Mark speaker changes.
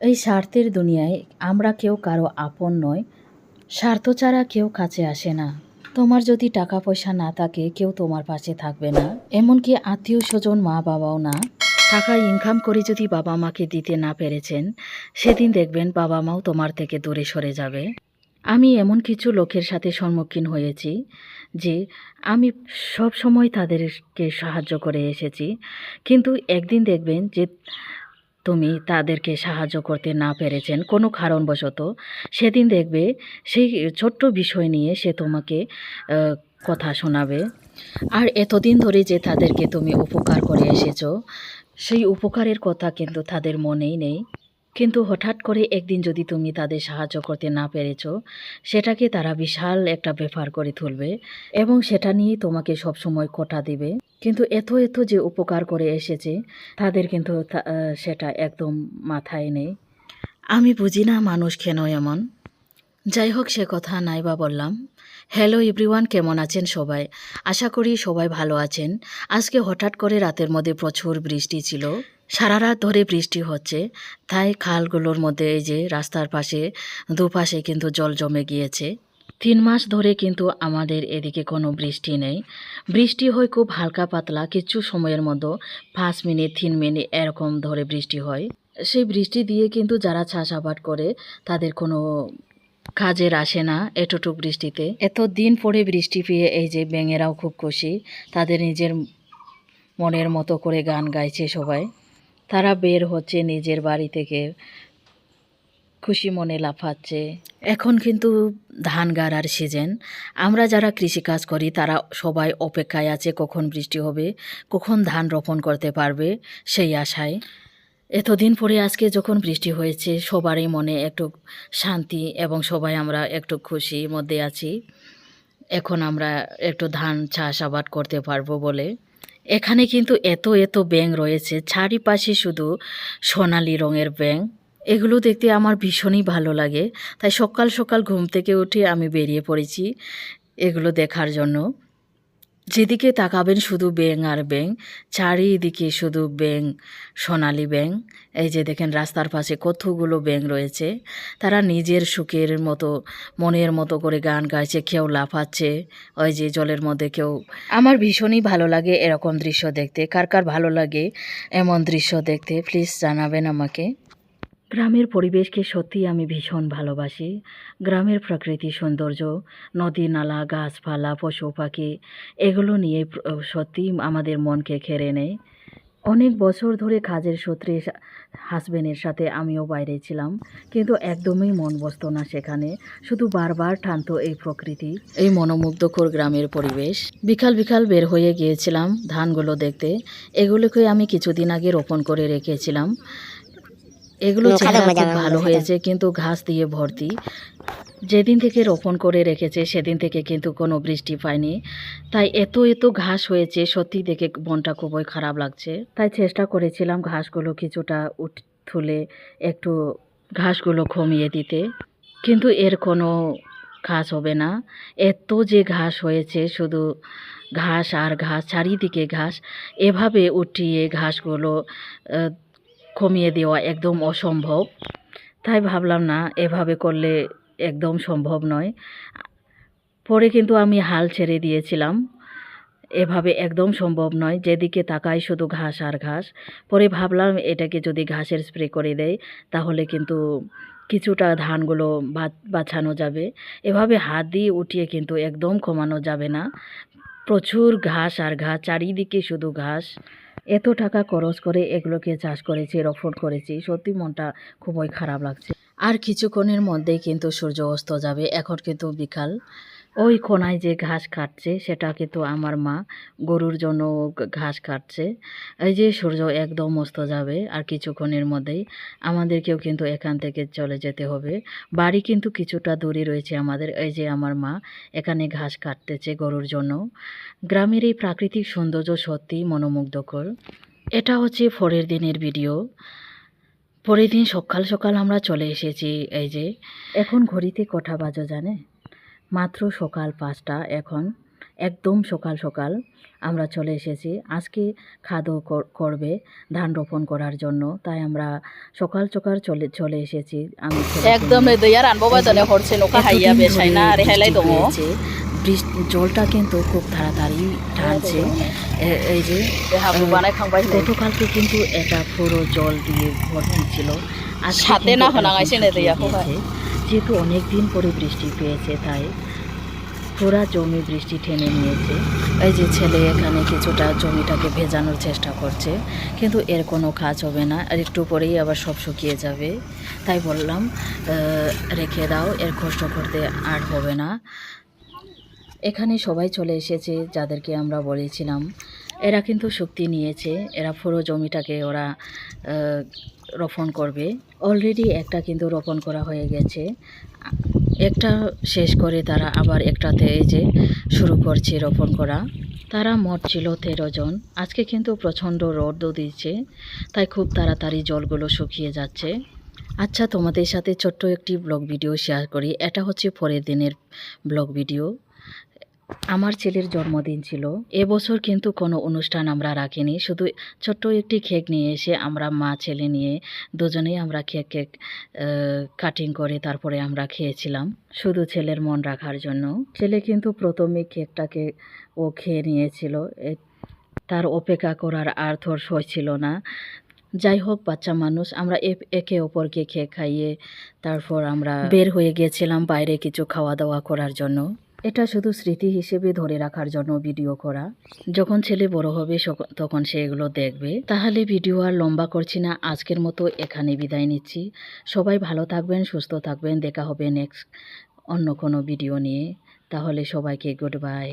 Speaker 1: এই স্বার্থের দুনিয়ায় আমরা কেউ কারও আপন নয়। স্বার্থ ছাড়া কেউ কাছে আসে না। তোমার যদি টাকা পয়সা না থাকে, কেউ তোমার পাশে থাকবে না। এমনকি আত্মীয় স্বজন মা বাবাও না। টাকা ইনকাম করে যদি বাবা মাকে দিতে না পেরেছেন, সেদিন দেখবেন বাবা মাও তোমার থেকে দূরে সরে যাবে। আমি এমন কিছু লোকের সাথে সম্মুখীন হয়েছি, যে আমি সব সময় তাদেরকে সাহায্য করে এসেছি। কিন্তু একদিন দেখবেন যে তুমি তাদেরকে সাহায্য করতে না পেরেছেন কোনো কারণবশত, সেদিন দেখবে সেই ছোট্ট বিষয় নিয়ে সে তোমাকে কথা শোনাবে। আর এতদিন ধরে যে তাদেরকে তুমি উপকার করে এসেছ, সেই উপকারের কথা কিন্তু তাদের মনেই নেই। কিন্তু হঠাৎ করে একদিন যদি তুমি তাদের সাহায্য করতে না পেরেছ, সেটাকে তারা বিশাল একটা ব্যাপার করে তুলবে এবং সেটা নিয়েই তোমাকে সবসময় কোটা দিবে। কিন্তু এত এত যে উপকার করে এসেছে, তাদের কিন্তু সেটা একদম মাথায় নেই। আমি বুঝি না মানুষ কেন এমন। যাই হোক, সে কথা নাই বা বললাম। হ্যালো এভরিওয়ান, কেমন আছেন সবাই? আশা করি সবাই ভালো আছেন। আজকে হঠাৎ করে রাতের মধ্যে প্রচুর বৃষ্টি ছিল। সারা রাত ধরে বৃষ্টি হচ্ছে, তাই খালগুলোর মধ্যে এই যে রাস্তার পাশে, দুপাশে কিন্তু জল জমে গিয়েছে। তিন মাস ধরে কিন্তু আমাদের এদিকে কোনো বৃষ্টি নেই। বৃষ্টি হয় খুব হালকা পাতলা, কিছু সময়ের মতো, পাঁচ মিনিট, তিন মিনিট এরকম ধরে বৃষ্টি হয়। সেই বৃষ্টি দিয়ে কিন্তু যারা চাষাবাদ করে, তাদের কোনো কাজের আসে না এতটুক বৃষ্টিতে। এত দিন পরে বৃষ্টি পেয়ে এই যে ব্যাঙেরাও খুব খুশি, তাদের নিজের মনের মতো করে গান গাইছে সবাই। তারা বের হচ্ছে নিজের বাড়ি থেকে। খুশি মনে লাফাচ্ছে। এখন কিন্তু ধান গাড়ার সিজন আমরা যারা কৃষিকাজ করি, তারা সবাই অপেক্ষায় আছে কখন বৃষ্টি হবে, কখন ধান রোপণ করতে পারবে সেই আশায়। এতদিন পরে আজকে যখন বৃষ্টি হয়েছে, সবারই মনে একটু শান্তি এবং সবাই আমরা একটু খুশির মধ্যে আছি। এখন আমরা একটু ধান চাষাবাদ করতে পারব বলে। এখানে কিন্তু এত এত ব্যাং রয়েছে, চারিপাশে শুধু সোনালি রঙের ব্যাং এগুলো দেখতে আমার ভীষণই ভালো লাগে। তাই সকাল সকাল ঘুম থেকে উঠে আমি বেরিয়ে পড়েছি এগুলো দেখার জন্য। যেদিকে তাকাবেন শুধু ব্যাং আর ব্যাং চারিদিকে শুধু ব্যাং সোনালি ব্যাং এই যে দেখেন রাস্তার পাশে কতগুলো ব্যাং রয়েছে। তারা নিজের সুখের মতো, মনের মতো করে গান গাইছে, কেউ লাফাচ্ছে, ওই যে জলের মধ্যে কেউ। আমার ভীষণই ভালো লাগে এরকম দৃশ্য দেখতে। কার কার ভালো লাগে এমন দৃশ্য দেখতে প্লিজ জানাবেন আমাকে। গ্রামের পরিবেশকে সত্যি আমি ভীষণ ভালোবাসি। গ্রামের প্রাকৃতিক সৌন্দর্য, নদী, নালা, গাছপালা, পশু, পাখি, এগুলো নিয়ে সত্যি আমাদের মনকে কেড়ে নেয়। অনেক বছর ধরে কাজের সূত্রে হাজবেন্ডের সাথে আমিও বাইরে ছিলাম, কিন্তু একদমই মন বসতো না সেখানে। শুধু বারবার টানতো এই প্রকৃতি, এই মনোমুগ্ধকর গ্রামের পরিবেশ। বিকাল বিকাল বের হয়ে গিয়েছিলাম ধানগুলো দেখতে। এগুলোকে আমি কিছুদিন আগে রোপণ করে রেখেছিলাম। এগুলো চেহারা খুব ভালো হয়েছে কিন্তু ঘাস দিয়ে ভর্তি। যেদিন থেকে রোপণ করে রেখেছে সেদিন থেকে কিন্তু কোনো বৃষ্টি পায়নি। তাই এত এত ঘাস হয়েছে সত্যি দেখে মনটা খুবই খারাপ লাগছে। তাই চেষ্টা করেছিলাম ঘাসগুলো কিছুটা উঠ তুলে একটু ঘাসগুলো কমিয়ে দিতে। কিন্তু এর কোনো ঘাস হবে না। এত যে ঘাস হয়েছে শুধু ঘাস আর ঘাস চারিদিকে ঘাস। এভাবে উঠিয়ে ঘাসগুলো কমিয়ে দেওয়া একদম অসম্ভব। তাই ভাবলাম না, এভাবে করলে একদম সম্ভব নয়। পরে কিন্তু আমি হাল ছেড়ে দিয়েছিলাম। এভাবে একদম সম্ভব নয়, যেদিকে তাকাই শুধু ঘাস আর ঘাস। পরে ভাবলাম এটাকে যদি ঘাসের স্প্রে করে দেয় তাহলে কিন্তু কিছুটা ধানগুলো বাছানো যাবে। এভাবে হাত দিয়ে উঠিয়ে কিন্তু একদম কমানো যাবে না। প্রচুর ঘাস আর ঘাস, চারিদিকে শুধু ঘাস। এত টাকা খরচ করে এগুলোকে চাষ করেছি, রোপণ করেছি, সত্যি মনটা খুবই খারাপ লাগছে। আর কিছুক্ষণের মধ্যেই কিন্তু সূর্য অস্ত যাবে, এখন কিন্তু বিকাল। ওই কোনায় যে ঘাস কাটছে, সেটা কিন্তু আমার মা। গরুর জন্য ঘাস কাটছে। এই যে সূর্য একদম অস্ত যাবে আর কিছুক্ষণের মধ্যেই আমাদেরকেও কিন্তু এখান থেকে চলে যেতে হবে। বাড়ি কিন্তু কিছুটা দূরে রয়েছে আমাদের, এই যে আমার মা এখানে ঘাস কাটতেছে গরুর জন্য। গ্রামের এই প্রাকৃতিক সৌন্দর্য সত্যি মনোমুগ্ধকর। এটা হচ্ছে পরের দিনের ভিডিও। পরের দিন সকাল সকাল আমরা চলে এসেছি, এই যে। এখন ঘড়িতে কটা বাজো জানে? মাত্র সকাল পাঁচটা এখন একদম সকাল সকাল আমরা চলে এসেছি। আজকে খাদ্য করবে ধান রোপণ করার জন্য। তাই আমরা সকাল সকাল চলে চলে এসেছি। আমি
Speaker 2: একদম
Speaker 1: জলটা কিন্তু খুব তাড়াতাড়ি টানছে এই যে গতকালকে কিন্তু এটা পুরো জল দিয়ে ভর্তি ছিল। আর
Speaker 2: সাথে না হনাঙাইছে
Speaker 1: যেহেতু অনেক দিন পরে বৃষ্টি পেয়েছে, তাই পুরা জমি বৃষ্টি টেনে নিয়েছে। এই যে ছেলে এখানে কিছুটা জমিটাকে ভেজানোর চেষ্টা করছে, কিন্তু এর কোনো কাজ হবে না, আর একটু পরেই আবার সব শুকিয়ে যাবে। তাই বললাম রেখে দাও, এর কষ্ট করতে আর হবে না। এখানে সবাই চলে এসেছে, যাদেরকে আমরা বলেছিলাম এরা কিন্তু শক্তি নিয়েছে, এরা পুরো জমিটাকে ওরা রোপণ করবে। অলরেডি একটা কিন্তু রোপণ করা হয়ে গেছে। একটা শেষ করে তারা আবার একটাতে এই যে শুরু করছে রোপণ করা। তারা মোট ছিল তেরো জন। আজকে কিন্তু প্রচণ্ড রোদও দিচ্ছে, তাই খুব তাড়াতাড়ি জলগুলো শুকিয়ে যাচ্ছে। আচ্ছা তোমাদের সাথে ছোট্ট একটি ব্লগ ভিডিও শেয়ার করি। এটা হচ্ছে পরের দিনের ব্লগ ভিডিও। আমার ছেলের জন্মদিন ছিল। এবছর কিন্তু কোনো অনুষ্ঠান আমরা রাখিনি। শুধু ছোট্ট একটি কেক নিয়ে এসে আমরা মা, ছেলে নিয়ে দুজনেই আমরা কেক কেক কাটিং করে তারপরে আমরা খেয়েছিলাম। শুধু ছেলের মন রাখার জন্য। ছেলে কিন্তু প্রথমে কেকটাকে ও খেয়ে নিয়েছিল। তার অপেক্ষা করার আর সই ছিল না। যাই হোক, বাচ্চা মানুষ, আমরা একে অপরকে খেয়ে খাইয়ে তারপর আমরা বের হয়ে গিয়েছিলাম বাইরে কিছু খাওয়া দাওয়া করার জন্য। এটা শুধু স্মৃতি হিসেবে ধরে রাখার জন্য ভিডিও করা। যখন ছেলে বড় হবে তখন সে এগুলো দেখবে। তাহলে ভিডিও আর লম্বা করছি না, আজকের মতো এখানে বিদায় নিচ্ছি। সবাই ভালো থাকবেন, সুস্থ থাকবেন, দেখা হবে নেক্সট অন্য কোনো ভিডিও নিয়ে। তাহলে সবাইকে গুড বাই